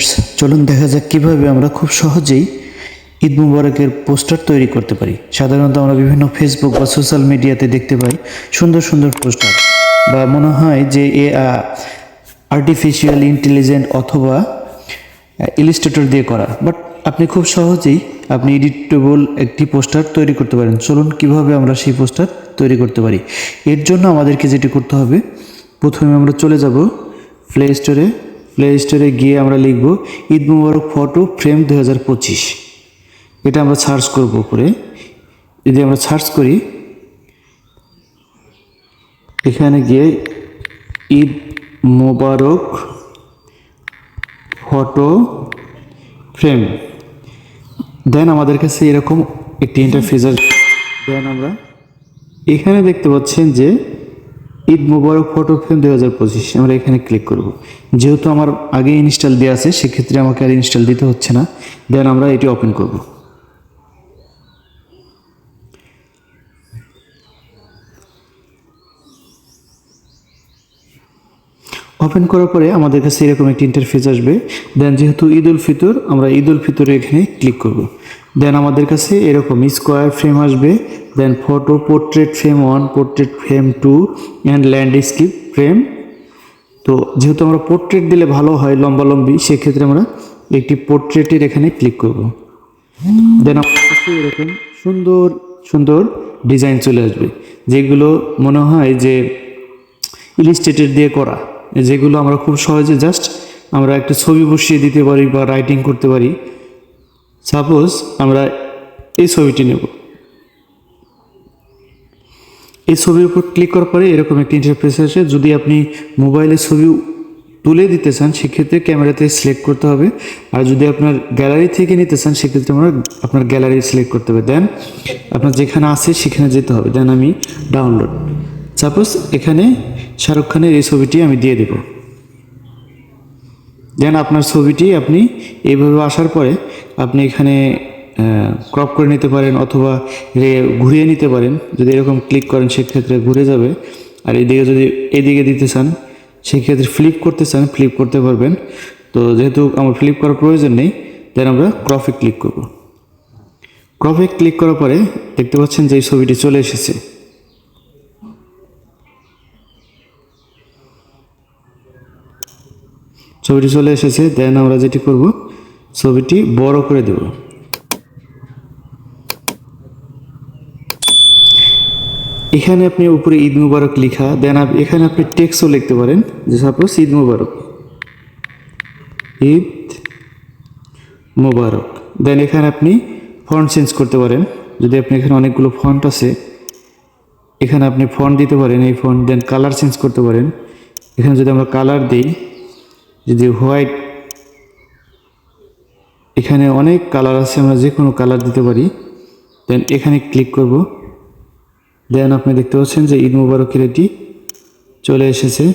Viewers চলুন দেখা যাক কীভাবে আমরা খুব সহজেই ঈদ মুবারকের পোস্টার তৈরি করতে পারি। সাধারণত আমরা বিভিন্ন ফেসবুক বা সোশ্যাল মিডিয়াতে দেখতে পাই সুন্দর সুন্দর পোস্টার বা মনে হয় যে এ আর্টিফিশিয়াল ইন্টেলিজেন্ট অথবা ইলিস্ট্রেটর দিয়ে করা। বাট আপনি খুব সহজেই আপনি এডিটেবল একটি পোস্টার তৈরি করতে পারেন। চলুন কীভাবে আমরা সেই পোস্টার তৈরি করতে পারি। এর জন্য আমাদেরকে যেটি করতে হবে, প্রথমে আমরা চলে যাব প্লে স্টোরে প্লে স্টোরে গিয়ে আমরা লিখব ঈদ মুবারক ফটো ফ্রেম দু হাজার পঁচিশ। এটা আমরা সার্চ করব উপরে। যদি আমরা সার্চ করি, এখানে গিয়ে Eid Mubarak photo frame. Then আমাদের কাছে এরকম একটি ইন্টারফেস দেন আমরা এখানে দেখতে পাচ্ছেন যে ঈদ মোবারক ফটো ফ্রেম দু হাজার পঁচিশ, আমরা এখানে ক্লিক করব। যেহেতু আমার আগে ইনস্টল দেওয়া আছে, সেক্ষেত্রে আমাকে আর ইনস্টল দিতে হচ্ছে না। দেন আমরা এটি ওপেন করব। ওপেন করার পরে আমাদের কাছে এরকম একটি ইন্টারফেস আসবে। দেন যেহেতু ঈদ উল ফিতর, আমরা ঈদ উল ফিতরে এখানে ক্লিক করব। দেন আমাদের কাছে এরকম স্কোয়ার ফ্রেম আসবে। Then photo portrait frame one portrait frame two and landscape frame তো যেহেতু আমরা পোর্ট্রেট দিলে ভালো হয় লম্বা লম্বি সেক্ষেত্রে আমরা একটি পোর্ট্রেটের এখানে ক্লিক করব। দেন আমাদের কাছে এরকম সুন্দর সুন্দর ডিজাইন চলে আসবে, যেগুলো মনে হয় যে ইলিস্ট্রেটেড দিয়ে করা। যেগুলো আমরা খুব সহজে জাস্ট আমরা একটা ছবি বসিয়ে দিতে পারি বা রাইটিং করতে পারি। সাপোজ আমরা এই ছবিটি নেব। এই ছবির উপর ক্লিক করার পরে এরকম একটি ইন্টারফেস আসে যদি আপনি মোবাইলে ছবি তুলে দিতে চান, সেক্ষেত্রে ক্যামেরাতে সিলেক্ট করতে হবে। আর যদি আপনার গ্যালারি থেকে নিতে চান, সেক্ষেত্রে আমরা আপনার গ্যালারি সিলেক্ট করতে হবে। দেন আপনার যেখানে আছে, সেখানে যেতে হবে। দেন আমি ডাউনলোড সাপোজ এখানে শাহরুখ খানের এই ছবিটি আমি দিয়ে দেব। দেন আপনার ছবিটি আপনি এইভাবে আসার পরে আপনি এখানে ক্রপ করে নিতে পারেন অথবা ঘুরিয়ে নিতে পারেন। যদি এরকম ক্লিক করেন, সেক্ষেত্রে ঘুরে যাবে। আর এদিকে যদি এদিকে দিতে চান, সেক্ষেত্রে ফ্লিপ করতে চান ফ্লিপ করতে পারবেন। তো যেহেতু আমার ফ্লিপ করার প্রয়োজন নেই দেন আমরা ক্রপে ক্লিক করব। ক্রপে ক্লিক করার পরে দেখতে পাচ্ছেন যে এই ছবিটি চলে এসেছে। ছবিটি চলে এসেছে, দেন আমরা যেটি করব, ছবিটি বড় করে দেব। এখানে আপনি উপরে ঈদ মুবারক লেখা, দেন এখানে আপনি টেক্সটও লিখতে পারেন, যে সাপোজ ঈদ মুবারক। ঈদ মুবারক। দেন এখানে আপনি ফন্ট চেঞ্জ করতে পারেন, যদি আপনি এখানে অনেকগুলো ফন্ট আছে, এখানে আপনি ফন্ট দিতে পারেন এই ফন্ট, দেন কালার চেঞ্জ করতে পারেন। এখানে যদি আমরা কালার দিই যদি হোয়াইট, এখানে অনেক কালার আছে, আমরা যে কোনো কালার দিতে পারি। দেন এখানে ক্লিক করব। দেন আপনি দেখতে পাচ্ছেন যে ঈদ মুবারকের এটি চলে এসেছে।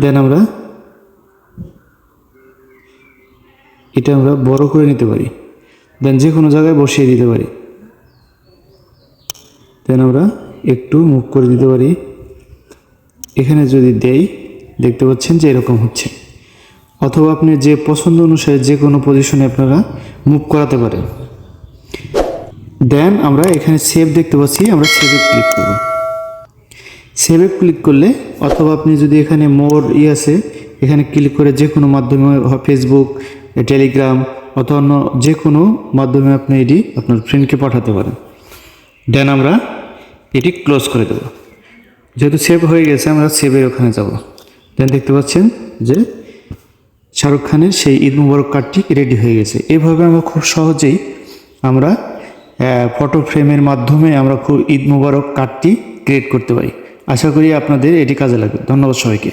দেন আমরা এটা আমরা বড় করে নিতে পারি। দেন যে কোনো জায়গায় বসিয়ে দিতে পারি। দেন আমরা একটু মুখ করে দিতে পারি। এখানে যদি দেই, দেখতে পাচ্ছেন যে এরকম হচ্ছে। অথবা আপনি যে পছন্দ অনুসারে যে কোনো পজিশনে আপনারা মুভ করাতে পারেন। দেন আমরা এখানে সেভ দেখতে পাচ্ছি, আমরা সেভে ক্লিক করব। সেভে ক্লিক করলে, অথবা আপনি যদি এখানে মোর ই আছে, এখানে ক্লিক করে যে কোনো মাধ্যমে ফেসবুক টেলিগ্রাম অথবা অন্য যে কোনো মাধ্যমে আপনি এটি আপনার ফ্রেন্ডকে পাঠাতে পারেন। দেন আমরা এটি ক্লোজ করে দেবো। যেহেতু সেভ হয়ে গেছে, আমরা সেভের ওখানে যাব। দেন দেখতে পাচ্ছেন যে শাহরুখ খানের সেই ঈদ মুবারক কার্ডটি রেডি হয়ে গেছে। এভাবে আমরা খুব সহজেই আমরা ফটো ফ্রেমের মাধ্যমে আমরা খুব ঈদ মুবারক কার্ডটি ক্রিয়েট করতে পারি। আশা করি আপনাদের এটি কাজে লাগবে। ধন্যবাদ সবাইকে।